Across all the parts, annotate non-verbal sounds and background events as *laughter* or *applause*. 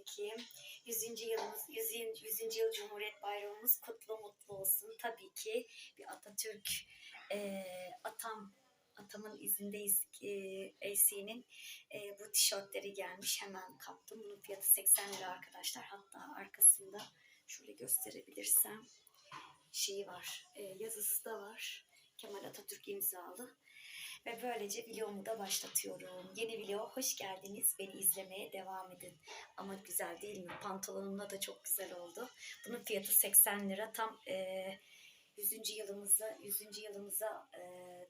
Ekim 100. yılımız 100. 100. yıl Cumhuriyet Bayramımız kutlu mutlu olsun. Tabii ki bir Atatürk e, atam atamın izindeyiz e, AC'nin e, bu tişörtleri gelmiş. Hemen kaptım. Bunun fiyatı 80 lira arkadaşlar. Hatta arkasında şöyle gösterebilirsem şeyi var. e, yazısı da var. Kemal Atatürk imzalı. Ve böylece videomu da başlatıyorum. Yeni video hoş geldiniz. Beni izlemeye devam edin. Ama güzel değil mi? Pantolonumla da çok güzel oldu. Bunun fiyatı 80 lira. Tam e, 100. yılımıza 100. yılımıza e,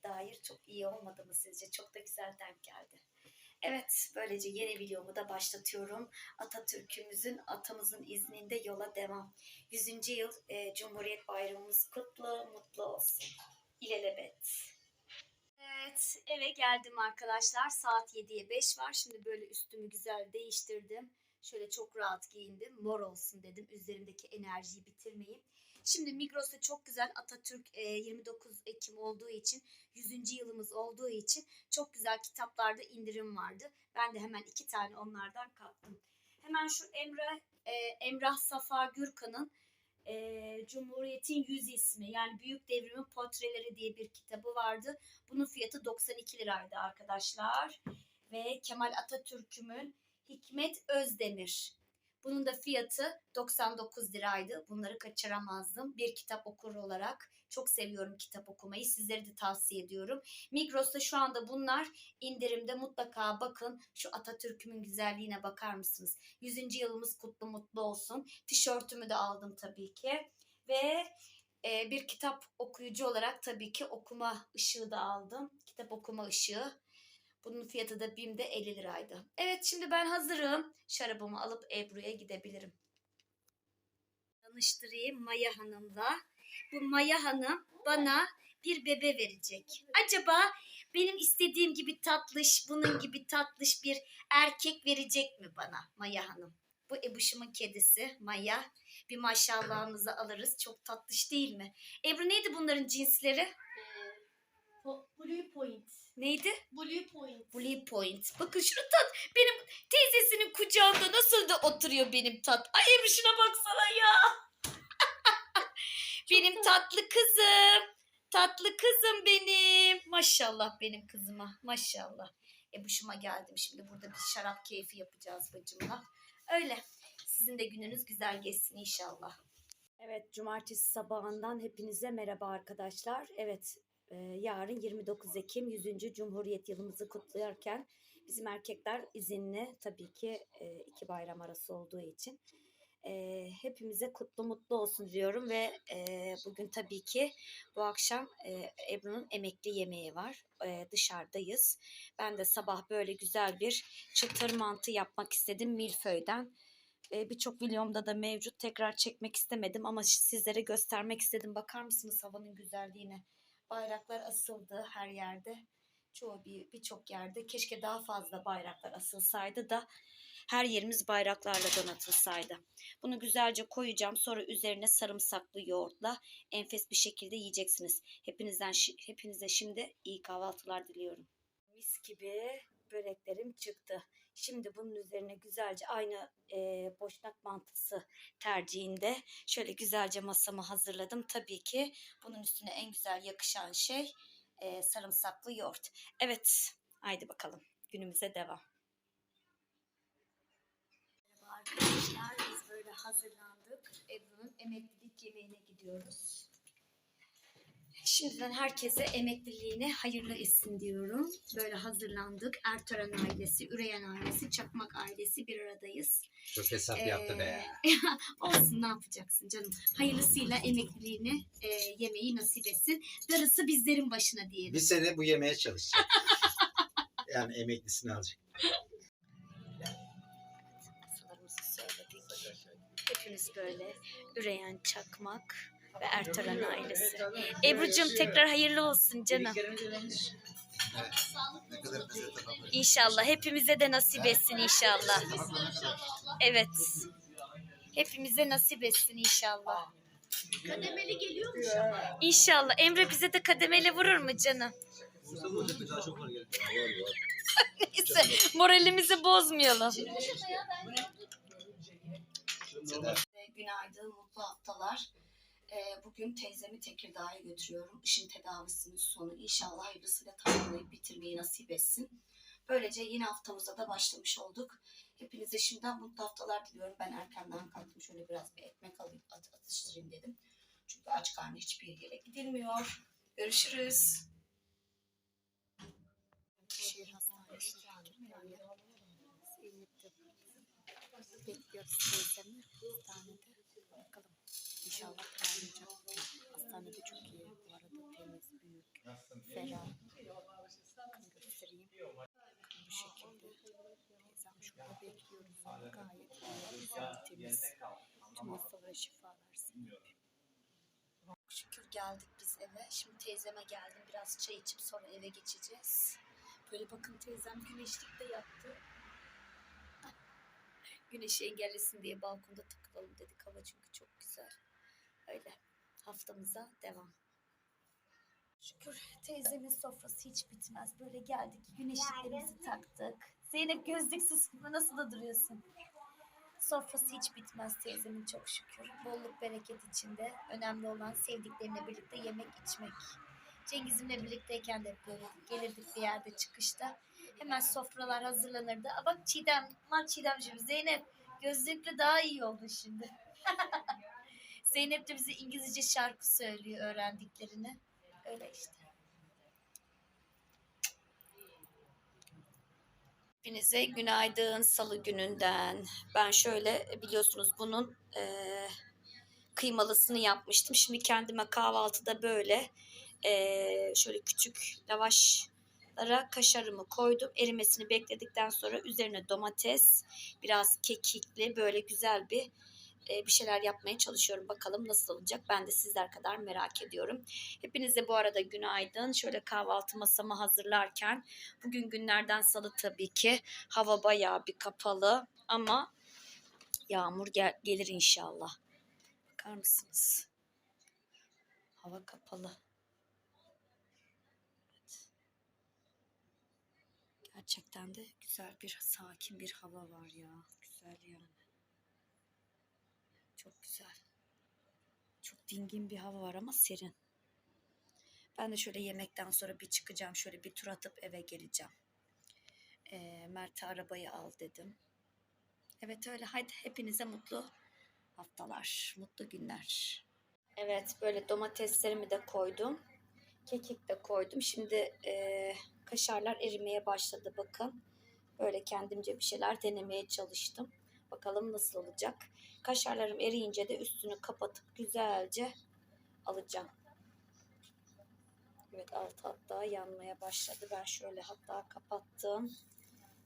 dair çok iyi olmadı mı sizce? Çok da güzel denk geldi. Evet, böylece yeni videomu da başlatıyorum. Atatürk'ümüzün, atamızın izninde yola devam. 100. yıl e, Cumhuriyet Bayramımız kutlu, mutlu olsun. İlelebet. Evet, eve geldim arkadaşlar. Saat 7'ye 5 var. Şimdi böyle üstümü güzel değiştirdim. Şöyle çok rahat giyindim. Mor olsun dedim. Üzerimdeki enerjiyi bitirmeyeyim. Şimdi Migros'ta çok güzel Atatürk e, 29 Ekim olduğu için 100. yılımız olduğu için çok güzel kitaplarda indirim vardı. Ben de hemen iki tane onlardan kaptım. Hemen şu Emrah, e, Emrah Safa Gürkan'ın e, Cumhuriyet'in Yüz ismi yani Büyük Devrimin Portreleri diye bir kitabı vardı. Bunun fiyatı 92 liraydı arkadaşlar. Ve Kemal Atatürk'ümün Hikmet Özdemir. Bunun da fiyatı 99 liraydı. Bunları kaçıramazdım. Bir kitap okur olarak çok seviyorum kitap okumayı. Sizlere de tavsiye ediyorum. Migros'ta şu anda bunlar indirimde. Mutlaka bakın. Şu Atatürk'ümün güzelliğine bakar mısınız? 100. yılımız kutlu mutlu olsun. Tişörtümü de aldım tabii ki. Ve e, bir kitap okuyucu olarak tabii ki okuma ışığı da aldım. Kitap okuma ışığı. Bunun fiyatı da BİM'de 50 liraydı. Evet şimdi ben hazırım. Şarabımı alıp Ebru'ya gidebilirim. Tanıştırayım Maya Hanım'la. Bu Maya Hanım bana bir bebe verecek. Acaba benim istediğim gibi tatlış, bunun gibi tatlış bir erkek verecek mi bana Maya Hanım? Bu Ebuş'umun kedisi Maya. Bir maşallahınızı alırız. Çok tatlış değil mi? Ebru neydi bunların cinsleri? Po- Blue Point. Neydi? Blue Point. Blue Point. Bakın şunu tat. Benim teyzesinin kucağında nasıl da oturuyor benim tat. Ay Ebru şuna baksana ya. *laughs* benim tatlı kızım. Tatlı kızım benim. Maşallah benim kızıma. Maşallah. Ebuş'uma geldim. Şimdi burada bir şarap keyfi yapacağız bacımla. Öyle. Sizin de gününüz güzel geçsin inşallah. Evet, cumartesi sabahından hepinize merhaba arkadaşlar. Evet, e, yarın 29 Ekim 100. Cumhuriyet yılımızı kutlarken bizim erkekler izinli tabii ki e, iki bayram arası olduğu için e, hepimize kutlu mutlu olsun diyorum ve e, bugün tabii ki bu akşam Ebru'nun emekli yemeği var. Dışarıdayız. Ben de sabah böyle güzel bir çıtır mantı yapmak istedim milföyden. Birçok videomda da mevcut. Tekrar çekmek istemedim ama sizlere göstermek istedim. Bakar mısınız havanın güzelliğine? Bayraklar asıldı her yerde. Çoğu bir birçok yerde. Keşke daha fazla bayraklar asılsaydı da her yerimiz bayraklarla donatılsaydı. Bunu güzelce koyacağım. Sonra üzerine sarımsaklı yoğurtla enfes bir şekilde yiyeceksiniz. Hepinizden hepinize şimdi iyi kahvaltılar diliyorum. Mis gibi böreklerim çıktı. Şimdi bunun üzerine güzelce aynı e, boşnak mantısı tercihinde şöyle güzelce masamı hazırladım. Tabii ki bunun üstüne en güzel yakışan şey e, sarımsaklı yoğurt. Evet, haydi bakalım günümüze devam. Merhaba arkadaşlar, biz böyle hazırlandık. Ebru'nun emeklilik yemeğine gidiyoruz. Şimdiden herkese emekliliğine hayırlı etsin diyorum. Böyle hazırlandık. Ertören ailesi, Üreyen ailesi, Çakmak ailesi bir aradayız. Çok hesap Ee, yaptı be. *laughs* Olsun ne yapacaksın canım. Hayırlısıyla emekliliğini e, yemeği nasip etsin. Darısı bizlerin başına diyelim. Bir sene bu yemeye çalışacak. *laughs* yani emeklisini alacak. Hepimiz böyle üreyen çakmak ve Ertören ailesi. Ebru'cum tekrar hayırlı olsun canım. İnşallah hepimize de nasip etsin inşallah. Evet. Hepimize nasip etsin inşallah. Kademeli geliyormuş ama. İnşallah. Emre bize de kademeli vurur mu canım? *laughs* Neyse moralimizi bozmayalım. Günaydın, mutlu haftalar. Ee, Bugün teyzemi Tekirdağ'a götürüyorum. Işın tedavisinin sonu inşallah hayırlısıyla tamamlayıp bitirmeyi nasip etsin. Böylece yeni haftamıza da başlamış olduk. Hepinize şimdiden mutlu haftalar diliyorum. Ben erkenden kalktım. Şöyle biraz bir ekmek alayım, at atıştırayım dedim. Çünkü aç karnı hiçbir yere gidilmiyor. Görüşürüz. Şehir hastanesi. Bekliyoruz teyzemi hastanede. İnşallah tamamlayacak. Hastanede çok iyi. Bu arada temiz, büyük, ferah. Bakın göstereyim. Bakın bu şekilde. Teyzem şurada bekliyoruz. Gayet güzel, temiz. Tüm hastalara şifa versin. Şükür geldik biz eve. Şimdi teyzeme geldim. Biraz çay içip sonra eve geçeceğiz. Böyle bakın teyzem güneşlikte yattı. *laughs* Güneşi engellesin diye balkonda takılalım dedik. Hava çünkü çok güzel. Öyle. Haftamıza devam. Şükür teyzemin sofrası hiç bitmez. Böyle geldik güneşliklerimizi taktık. Zeynep gözlüksüz nasıl da duruyorsun? Sofrası hiç bitmez teyzemin çok şükür. Bolluk bereket içinde. Önemli olan sevdiklerine birlikte yemek içmek. Cengiz'imle birlikteyken de hep böyle gelirdik bir yerde çıkışta. Hemen sofralar hazırlanırdı. Aa bak Çiğdem, lan Çiğdemciğim Zeynep gözlükle daha iyi oldu şimdi. *laughs* Zeynep de bize İngilizce şarkı söylüyor öğrendiklerini. Öyle işte. Hepinize günaydın salı gününden. Ben şöyle biliyorsunuz bunun eee, kıymalısını yapmıştım. Şimdi kendime kahvaltıda böyle eee, şöyle küçük lavaşlara kaşarımı koydum. Erimesini bekledikten sonra üzerine domates, biraz kekikli böyle güzel bir e, bir şeyler yapmaya çalışıyorum. Bakalım nasıl olacak. Ben de sizler kadar merak ediyorum. Hepinize bu arada günaydın. Şöyle kahvaltı masamı hazırlarken bugün günlerden salı tabii ki. Hava bayağı bir kapalı ama yağmur gel- gelir inşallah. Bakar mısınız? Hava kapalı. Gerçekten de güzel bir sakin bir hava var ya. Güzel yani. Çok güzel. Çok dingin bir hava var ama serin. Ben de şöyle yemekten sonra bir çıkacağım. Şöyle bir tur atıp eve geleceğim. Ee, Mert'e arabayı al dedim. Evet öyle. Haydi hepinize mutlu haftalar, mutlu günler. Evet böyle domateslerimi de koydum. Kekik de koydum. Şimdi e, kaşarlar erimeye başladı bakın. Böyle kendimce bir şeyler denemeye çalıştım. Bakalım nasıl olacak. Kaşarlarım eriyince de üstünü kapatıp güzelce alacağım. Evet alt hatta yanmaya başladı. Ben şöyle hatta kapattım.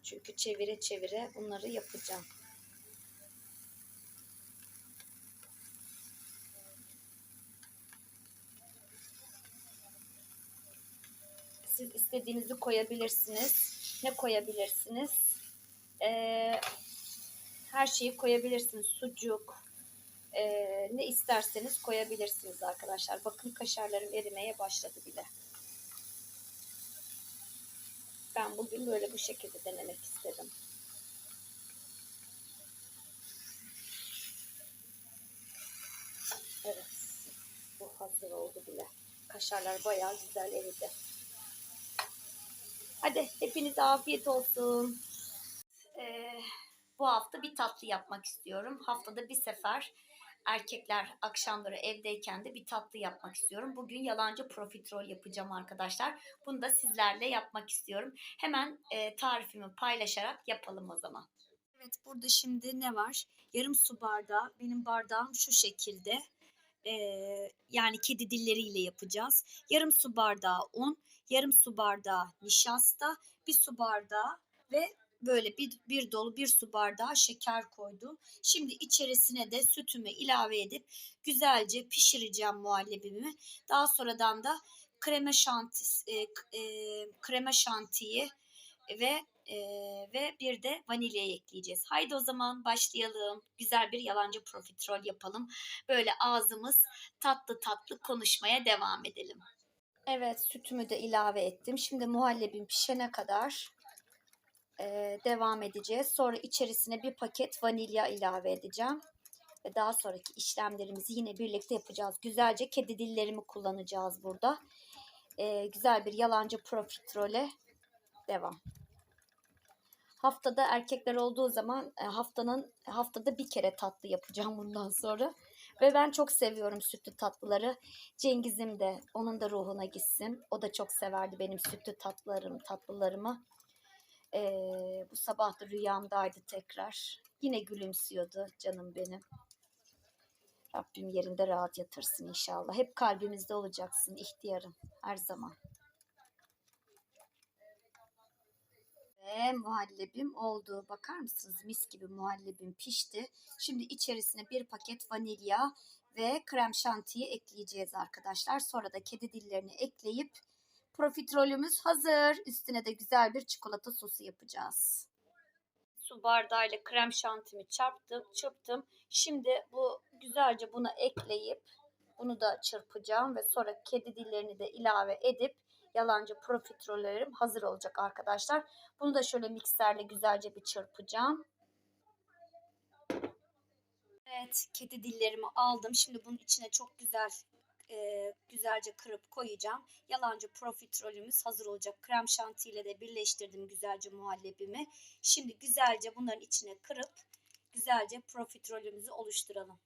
Çünkü çevire çevire bunları yapacağım. Siz istediğinizi koyabilirsiniz. Ne koyabilirsiniz? Ee, her şeyi koyabilirsiniz. Sucuk, e, ne isterseniz koyabilirsiniz arkadaşlar. Bakın kaşarlarım erimeye başladı bile. Ben bugün böyle bu şekilde denemek istedim. Evet. Bu hazır oldu bile. Kaşarlar bayağı güzel eridi. Hadi hepinize afiyet olsun. Bu hafta bir tatlı yapmak istiyorum. Haftada bir sefer erkekler akşamları evdeyken de bir tatlı yapmak istiyorum. Bugün yalancı profiterol yapacağım arkadaşlar. Bunu da sizlerle yapmak istiyorum. Hemen e, tarifimi paylaşarak yapalım o zaman. Evet burada şimdi ne var? Yarım su bardağı. Benim bardağım şu şekilde. Ee, yani kedi dilleriyle yapacağız. Yarım su bardağı un, yarım su bardağı nişasta, bir su bardağı ve böyle bir, bir dolu bir su bardağı şeker koydum. Şimdi içerisine de sütümü ilave edip güzelce pişireceğim muhallebimi. Daha sonradan da krema şanti, e, e, krema şantiyi ve e, ve bir de vanilyayı ekleyeceğiz. Haydi o zaman başlayalım. Güzel bir yalancı profiterol yapalım. Böyle ağzımız tatlı tatlı konuşmaya devam edelim. Evet sütümü de ilave ettim. Şimdi muhallebim pişene kadar e, devam edeceğiz. Sonra içerisine bir paket vanilya ilave edeceğim. Ve daha sonraki işlemlerimizi yine birlikte yapacağız. Güzelce kedi dillerimi kullanacağız burada. Ee, güzel bir yalancı profiterole devam. Haftada erkekler olduğu zaman e, haftanın haftada bir kere tatlı yapacağım bundan sonra. Ve ben çok seviyorum sütlü tatlıları. Cengiz'im de onun da ruhuna gitsin. O da çok severdi benim sütlü tatlılarım, tatlılarımı. Ee, bu sabah da rüyamdaydı tekrar. Yine gülümsüyordu canım benim. Rabbim yerinde rahat yatırsın inşallah. Hep kalbimizde olacaksın ihtiyarım her zaman. Ve muhallebim oldu. Bakar mısınız? Mis gibi muhallebim pişti. Şimdi içerisine bir paket vanilya ve krem şantiyi ekleyeceğiz arkadaşlar. Sonra da kedi dillerini ekleyip profiterolümüz hazır. Üstüne de güzel bir çikolata sosu yapacağız. Su bardağıyla krem şantimi çarptım, çırptım. Şimdi bu güzelce buna ekleyip bunu da çırpacağım ve sonra kedi dillerini de ilave edip yalancı profiterollerim hazır olacak arkadaşlar. Bunu da şöyle mikserle güzelce bir çırpacağım. Evet, kedi dillerimi aldım. Şimdi bunun içine çok güzel e, güzelce kırıp koyacağım. Yalancı profiterolümüz hazır olacak. Krem şanti ile de birleştirdim güzelce muhallebimi. Şimdi güzelce bunların içine kırıp güzelce profiterolümüzü oluşturalım.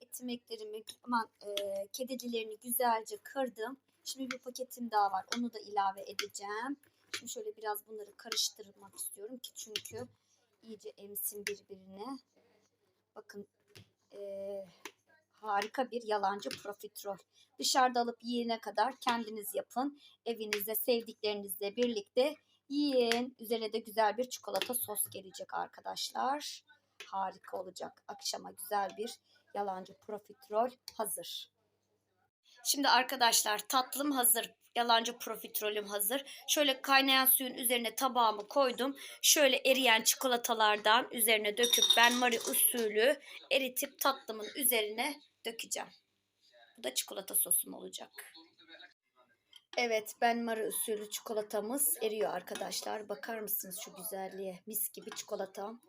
Etimeklerimi, aman e, kedi dillerini güzelce kırdım. Şimdi bir paketim daha var. Onu da ilave edeceğim. Şimdi şöyle biraz bunları karıştırmak istiyorum ki çünkü iyice emsin birbirine. Bakın eee, harika bir yalancı profiterol. Dışarıda alıp yiyene kadar kendiniz yapın. Evinizde sevdiklerinizle birlikte yiyin. Üzerine de güzel bir çikolata sos gelecek arkadaşlar. Harika olacak. Akşama güzel bir yalancı profiterol hazır. Şimdi arkadaşlar tatlım hazır. Yalancı profiterolüm hazır. Şöyle kaynayan suyun üzerine tabağımı koydum. Şöyle eriyen çikolatalardan üzerine döküp ben Marie usulü eritip tatlımın üzerine dökeceğim. Bu da çikolata sosum olacak. Evet ben Marie usulü çikolatamız eriyor arkadaşlar. Bakar mısınız şu güzelliğe? Mis gibi çikolatam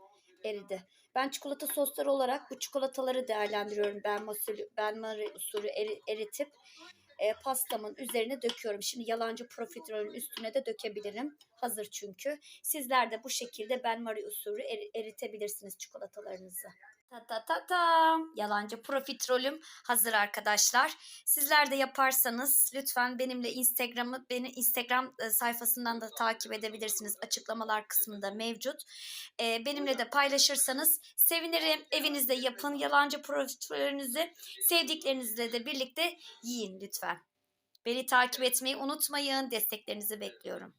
eridi. Ben çikolata sosları olarak bu çikolataları değerlendiriyorum. Ben usulü, ben Marie usulü eri- eritip e, pastamın üzerine döküyorum. Şimdi yalancı profiterolün üstüne de dökebilirim. Hazır çünkü. Sizler de bu şekilde ben Marie usulü eri- eritebilirsiniz çikolatalarınızı. Ta ta ta tam. Yalancı profiterolüm hazır arkadaşlar. Sizler de yaparsanız lütfen benimle Instagram'ı beni Instagram e, sayfasından da takip edebilirsiniz. Açıklamalar kısmında mevcut. E, benimle de paylaşırsanız sevinirim. Evinizde yapın yalancı profiterolünüzü sevdiklerinizle de birlikte yiyin lütfen. Beni takip etmeyi unutmayın. Desteklerinizi bekliyorum.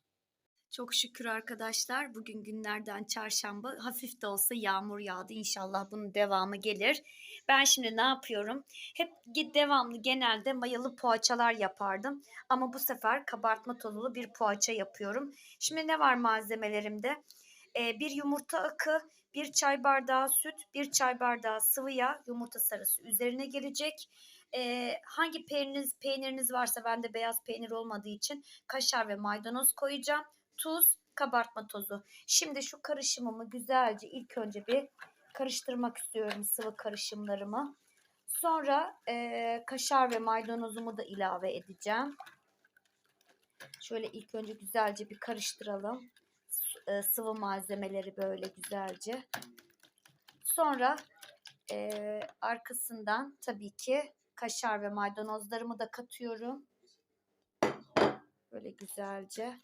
Çok şükür arkadaşlar. Bugün günlerden çarşamba. Hafif de olsa yağmur yağdı. İnşallah bunun devamı gelir. Ben şimdi ne yapıyorum? Hep devamlı genelde mayalı poğaçalar yapardım. Ama bu sefer kabartma tozulu bir poğaça yapıyorum. Şimdi ne var malzemelerimde? Ee, bir yumurta akı, bir çay bardağı süt, bir çay bardağı sıvı yağ, yumurta sarısı üzerine gelecek. Ee, hangi peyniriniz, peyniriniz varsa bende beyaz peynir olmadığı için kaşar ve maydanoz koyacağım. Tuz, kabartma tozu. Şimdi şu karışımımı güzelce ilk önce bir karıştırmak istiyorum sıvı karışımlarımı. Sonra eee, kaşar ve maydanozumu da ilave edeceğim. Şöyle ilk önce güzelce bir karıştıralım. Eee, sıvı malzemeleri böyle güzelce. Sonra eee, arkasından tabii ki kaşar ve maydanozlarımı da katıyorum. Böyle güzelce.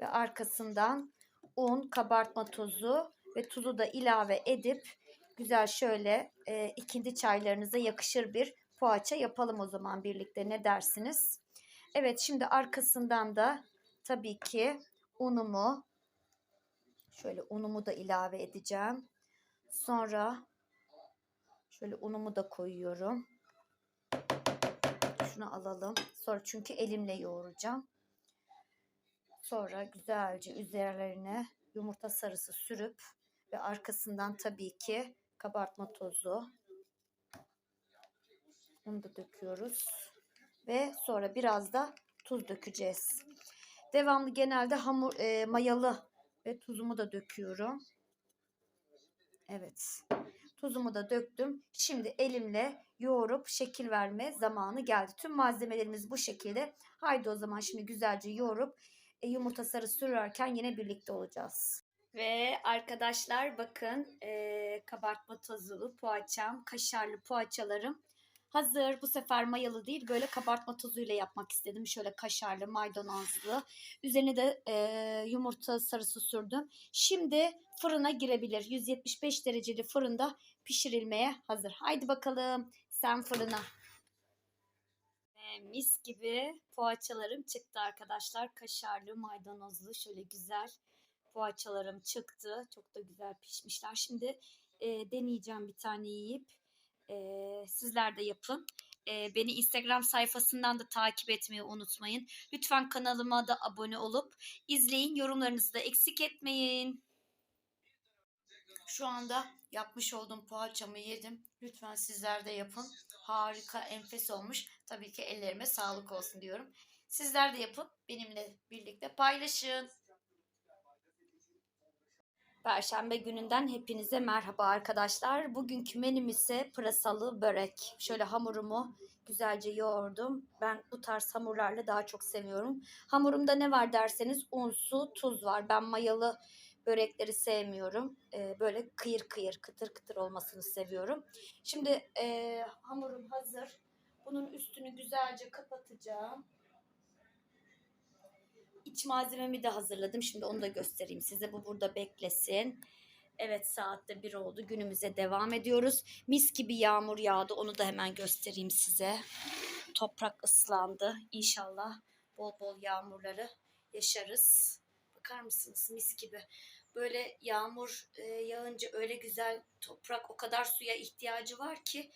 Ve arkasından un, kabartma tozu ve tuzu da ilave edip güzel şöyle e, ikindi çaylarınıza yakışır bir poğaça yapalım o zaman birlikte ne dersiniz? Evet şimdi arkasından da tabii ki unumu şöyle unumu da ilave edeceğim. Sonra şöyle unumu da koyuyorum. Şunu alalım. Sonra çünkü elimle yoğuracağım. Sonra güzelce üzerlerine yumurta sarısı sürüp ve arkasından tabii ki kabartma tozu. Bunu da döküyoruz. Ve sonra biraz da tuz dökeceğiz. Devamlı genelde hamur e, mayalı ve tuzumu da döküyorum. Evet. Tuzumu da döktüm. Şimdi elimle yoğurup şekil verme zamanı geldi. Tüm malzemelerimiz bu şekilde. Haydi o zaman şimdi güzelce yoğurup yumurta sarı sürerken yine birlikte olacağız. Ve arkadaşlar bakın e, kabartma tozulu poğaçam, kaşarlı poğaçalarım hazır. Bu sefer mayalı değil böyle kabartma tozuyla yapmak istedim. Şöyle kaşarlı, maydanozlu. Üzerine de e, yumurta sarısı sürdüm. Şimdi fırına girebilir. 175 dereceli fırında pişirilmeye hazır. Haydi bakalım sen fırına. Mis gibi poğaçalarım çıktı arkadaşlar. Kaşarlı, maydanozlu şöyle güzel poğaçalarım çıktı. Çok da güzel pişmişler. Şimdi e, deneyeceğim bir tane yiyip. E, sizler de yapın. E, beni Instagram sayfasından da takip etmeyi unutmayın. Lütfen kanalıma da abone olup izleyin. Yorumlarınızı da eksik etmeyin. Şu anda yapmış olduğum poğaçamı yedim. Lütfen sizler de yapın. Harika, enfes olmuş. Tabii ki ellerime sağlık olsun diyorum. Sizler de yapın. Benimle birlikte paylaşın. Perşembe gününden hepinize merhaba arkadaşlar. Bugünkü menüm ise pırasalı börek. Şöyle hamurumu güzelce yoğurdum. Ben bu tarz hamurlarla daha çok seviyorum. Hamurumda ne var derseniz un, su, tuz var. Ben mayalı börekleri sevmiyorum. Ee, böyle kıyır kıyır, kıtır kıtır olmasını seviyorum. Şimdi e, hamurum hazır. Bunun üstünü güzelce kapatacağım. İç malzememi de hazırladım. Şimdi onu da göstereyim size. Bu burada beklesin. Evet saatte bir oldu. Günümüze devam ediyoruz. Mis gibi yağmur yağdı. Onu da hemen göstereyim size. Toprak ıslandı. İnşallah bol bol yağmurları yaşarız. Bakar mısınız mis gibi. Böyle yağmur e, yağınca öyle güzel toprak o kadar suya ihtiyacı var ki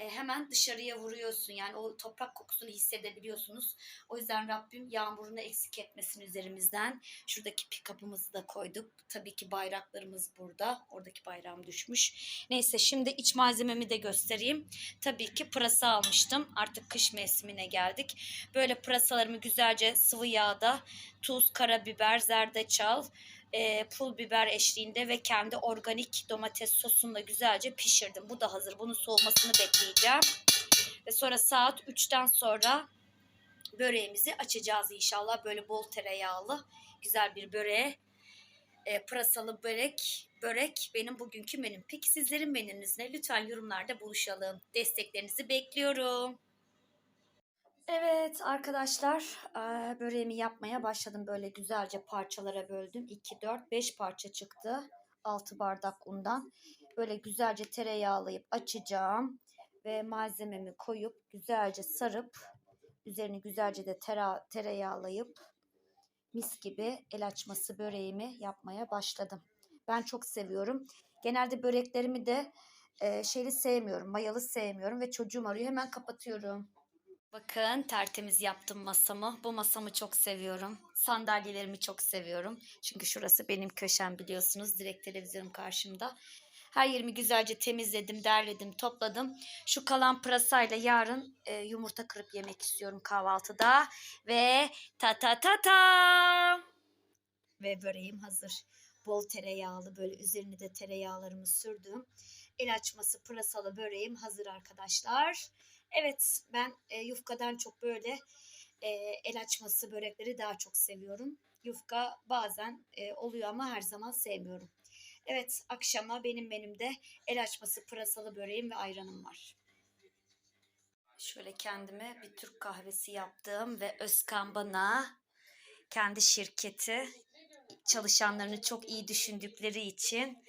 e, hemen dışarıya vuruyorsun. Yani o toprak kokusunu hissedebiliyorsunuz. O yüzden Rabbim yağmurunu eksik etmesin üzerimizden. Şuradaki pikapımızı da koyduk. Tabii ki bayraklarımız burada. Oradaki bayrağım düşmüş. Neyse şimdi iç malzememi de göstereyim. Tabii ki pırasa almıştım. Artık kış mevsimine geldik. Böyle pırasalarımı güzelce sıvı yağda tuz, karabiber, zerdeçal, e, pul biber eşliğinde ve kendi organik domates sosunda güzelce pişirdim. Bu da hazır. Bunun soğumasını bekleyeceğim. Ve sonra saat 3'ten sonra böreğimizi açacağız inşallah. Böyle bol tereyağlı güzel bir böreğe. E, pırasalı börek, börek benim bugünkü menüm. Peki sizlerin menünüz ne? Lütfen yorumlarda buluşalım. Desteklerinizi bekliyorum. Evet arkadaşlar böreğimi yapmaya başladım. Böyle güzelce parçalara böldüm. 2, 4, 5 parça çıktı. 6 bardak undan. Böyle güzelce tereyağlayıp açacağım. Ve malzememi koyup güzelce sarıp üzerini güzelce de tera- tereyağlayıp mis gibi el açması böreğimi yapmaya başladım. Ben çok seviyorum. Genelde böreklerimi de eee şeyli sevmiyorum. Mayalı sevmiyorum ve çocuğum arıyor. Hemen kapatıyorum. Bakın tertemiz yaptım masamı. Bu masamı çok seviyorum. Sandalyelerimi çok seviyorum. Çünkü şurası benim köşem biliyorsunuz. Direkt televizyonum karşımda. Her yerimi güzelce temizledim, derledim, topladım. Şu kalan pırasayla yarın e, yumurta kırıp yemek istiyorum kahvaltıda. Ve ta ta ta ta. Ve böreğim hazır. Bol tereyağlı böyle üzerine de tereyağlarımı sürdüm. El açması pırasalı böreğim hazır arkadaşlar. Evet ben e, yufkadan çok böyle e, el açması börekleri daha çok seviyorum. Yufka bazen e, oluyor ama her zaman sevmiyorum. Evet akşama benim menümde el açması pırasalı böreğim ve ayranım var. Şöyle kendime bir Türk kahvesi yaptım ve Özkan bana kendi şirketi çalışanlarını çok iyi düşündükleri için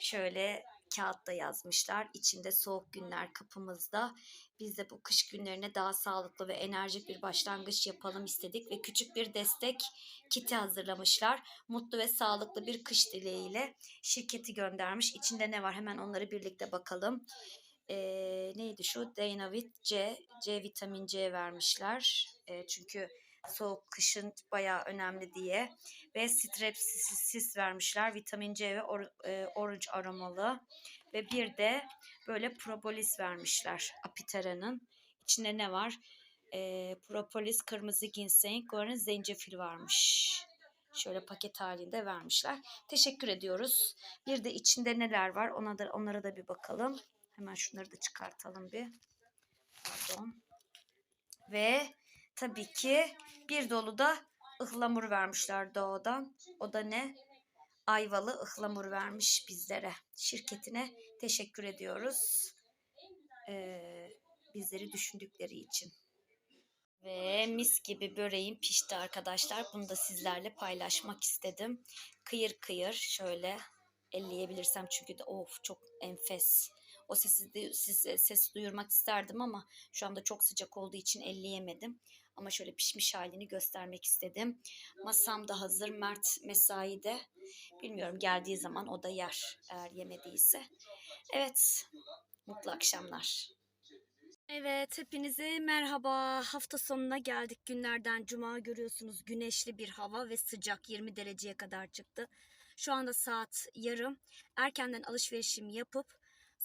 şöyle kağıtta yazmışlar. İçinde soğuk günler kapımızda. Biz de bu kış günlerine daha sağlıklı ve enerjik bir başlangıç yapalım istedik ve küçük bir destek kiti hazırlamışlar. Mutlu ve sağlıklı bir kış dileğiyle şirketi göndermiş. İçinde ne var hemen onları birlikte bakalım. Ee, neydi şu? Dynavit C, C vitamin C vermişler. Ee, çünkü soğuk kışın bayağı önemli diye. Ve strepsisis vermişler. Vitamin C ve or, e, orange aromalı. Ve bir de böyle propolis vermişler Apitera'nın. İçinde ne var? E, propolis, kırmızı ginseng, sonra zencefil varmış. Şöyle paket halinde vermişler. Teşekkür ediyoruz. Bir de içinde neler var ona da onlara da bir bakalım. Hemen şunları da çıkartalım bir. Pardon. Ve tabii ki bir dolu da ıhlamur vermişler doğudan. O da ne? Ayvalı ıhlamur vermiş bizlere. Şirketine teşekkür ediyoruz. Ee, bizleri düşündükleri için. Ve mis gibi böreğim pişti arkadaşlar. Bunu da sizlerle paylaşmak istedim. Kıyır kıyır şöyle elleyebilirsem çünkü de of çok enfes. O sesi de- size ses duyurmak isterdim ama şu anda çok sıcak olduğu için elleyemedim. Ama şöyle pişmiş halini göstermek istedim. Masam da hazır. Mert mesaide. Bilmiyorum geldiği zaman o da yer eğer yemediyse. Evet. Mutlu akşamlar. Evet, hepinize merhaba. Hafta sonuna geldik. Günlerden cuma görüyorsunuz. Güneşli bir hava ve sıcak 20 dereceye kadar çıktı. Şu anda saat yarım. Erkenden alışverişimi yapıp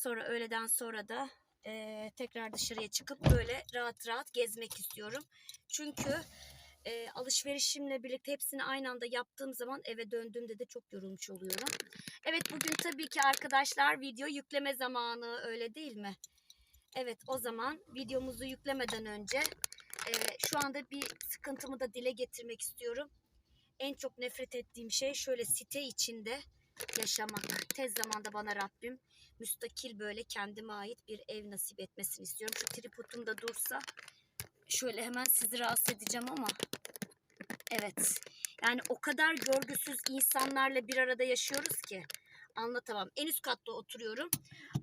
sonra öğleden sonra da eee, tekrar dışarıya çıkıp böyle rahat rahat gezmek istiyorum. Çünkü eee, alışverişimle birlikte hepsini aynı anda yaptığım zaman eve döndüğümde de çok yorulmuş oluyorum. Evet bugün tabii ki arkadaşlar video yükleme zamanı öyle değil mi? Evet o zaman videomuzu yüklemeden önce e, şu anda bir sıkıntımı da dile getirmek istiyorum. En çok nefret ettiğim şey şöyle site içinde yaşamak. Tez zamanda bana Rabbim müstakil böyle kendime ait bir ev nasip etmesini istiyorum. Şu tripodum da dursa şöyle hemen sizi rahatsız edeceğim ama evet yani o kadar görgüsüz insanlarla bir arada yaşıyoruz ki anlatamam. En üst katta oturuyorum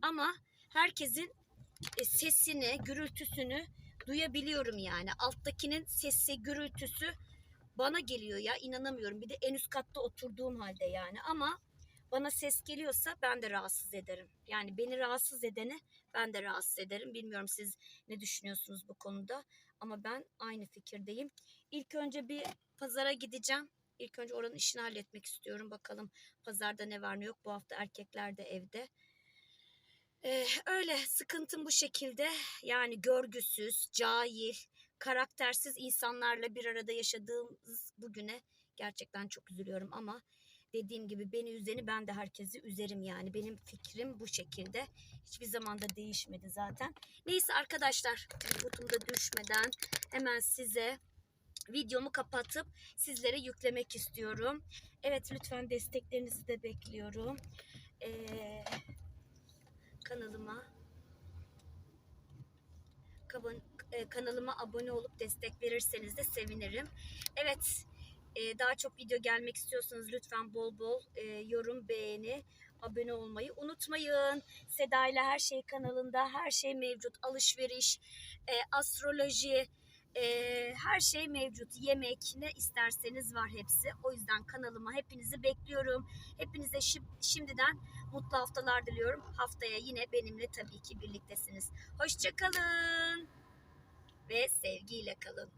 ama herkesin e, sesini, gürültüsünü duyabiliyorum yani. Alttakinin sesi, gürültüsü bana geliyor ya inanamıyorum. Bir de en üst katta oturduğum halde yani ama bana ses geliyorsa ben de rahatsız ederim. Yani beni rahatsız edeni ben de rahatsız ederim. Bilmiyorum siz ne düşünüyorsunuz bu konuda ama ben aynı fikirdeyim. İlk önce bir pazara gideceğim. İlk önce oranın işini halletmek istiyorum. Bakalım pazarda ne var ne yok. Bu hafta erkekler de evde. Ee, öyle sıkıntım bu şekilde yani görgüsüz, cahil, karaktersiz insanlarla bir arada yaşadığımız bugüne gerçekten çok üzülüyorum ama dediğim gibi beni üzeni ben de herkesi üzerim yani benim fikrim bu şekilde hiçbir zaman da değişmedi zaten. Neyse arkadaşlar butumda düşmeden hemen size videomu kapatıp sizlere yüklemek istiyorum. Evet lütfen desteklerinizi de bekliyorum. Ee, kanalıma e, kanalıma abone olup destek verirseniz de sevinirim. Evet, e, daha çok video gelmek istiyorsanız lütfen bol bol e, yorum, beğeni, abone olmayı unutmayın. Seda ile Her Şey kanalında her şey mevcut. Alışveriş, e, astroloji, e, her şey mevcut. Yemek, ne isterseniz var hepsi. O yüzden kanalıma hepinizi bekliyorum. Hepinize şi- şimdiden mutlu haftalar diliyorum. Haftaya yine benimle tabii ki birliktesiniz. Hoşçakalın ve sevgiyle kalın.